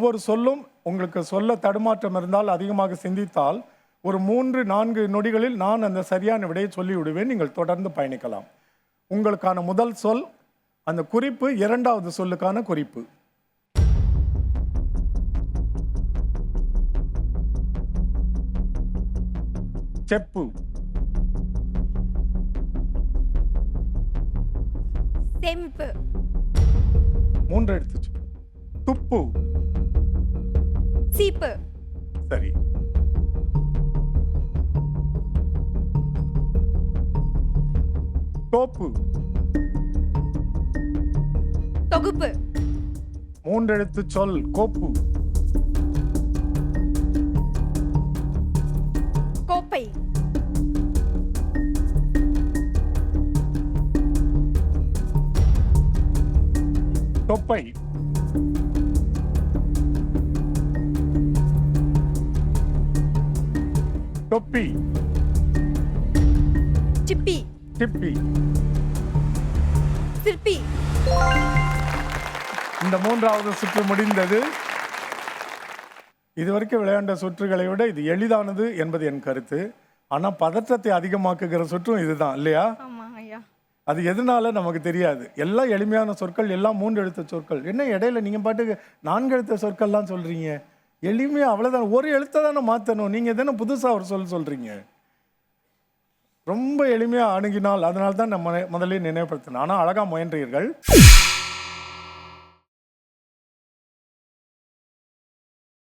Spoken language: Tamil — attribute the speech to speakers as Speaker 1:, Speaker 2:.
Speaker 1: ஒவ்வொரு சொல்லும் உங்களுக்கு சொல்ல தடுமாற்றம் இருந்தால் அதிகமாக சிந்தித்தால் ஒரு மூன்று நான்கு நொடிகளில் நான் அந்த சரியான விடையை சொல்லி விடுவேன் நீங்கள் தொடர்ந்து பயணிக்கலாம். உங்களுக்கான முதல் சொல் அந்த குறிப்பு இரண்டாவது சொல்லுக்கான குறிப்பு. செப்பு.
Speaker 2: சேமிப்பு
Speaker 1: மூன்று எடுத்து சொல். துப்பு.
Speaker 2: சீப்பு.
Speaker 1: சரி. தோப்பு.
Speaker 2: தொகுப்பு.
Speaker 1: மூன்றெழுத்து சொல் கோப்பு.
Speaker 2: கோப்பை.
Speaker 1: தொப்பை. தொப்பி
Speaker 2: சிப்பி.
Speaker 1: டிப்பி
Speaker 2: சிற்பி.
Speaker 1: இந்த மூன்றாவது சுற்று முடிந்தது. இதுவரைக்கும் விளையாண்ட சுற்றுகளை விட இது எளிதானது என்பது என் கருத்து. ஆனால் பதற்றத்தை அதிகமாக்குகிற சுற்றும் இதுதான் இல்லையா? அது எதனால நமக்கு தெரியாது. எல்லாம் எளிமையான சொற்கள் எல்லாம் மூன்று எழுத்து சொற்கள். என்ன இடையில நீங்க பாட்டுக்கு நான்கு எழுத்து சொற்கள்லாம் சொல்றீங்க? எளிமையாக அவ்வளோதான் ஒரு எழுத்தை தானே மாற்றணும் நீங்கள் தானே புதுசாக ஒரு சொல் சொல்கிறீங்க ரொம்ப எளிமையாக அணுகினால் அதனால தான் நம்ம முதலே நினைவுபடுத்தணும் ஆனால் அழகாக முயன்றீர்கள்.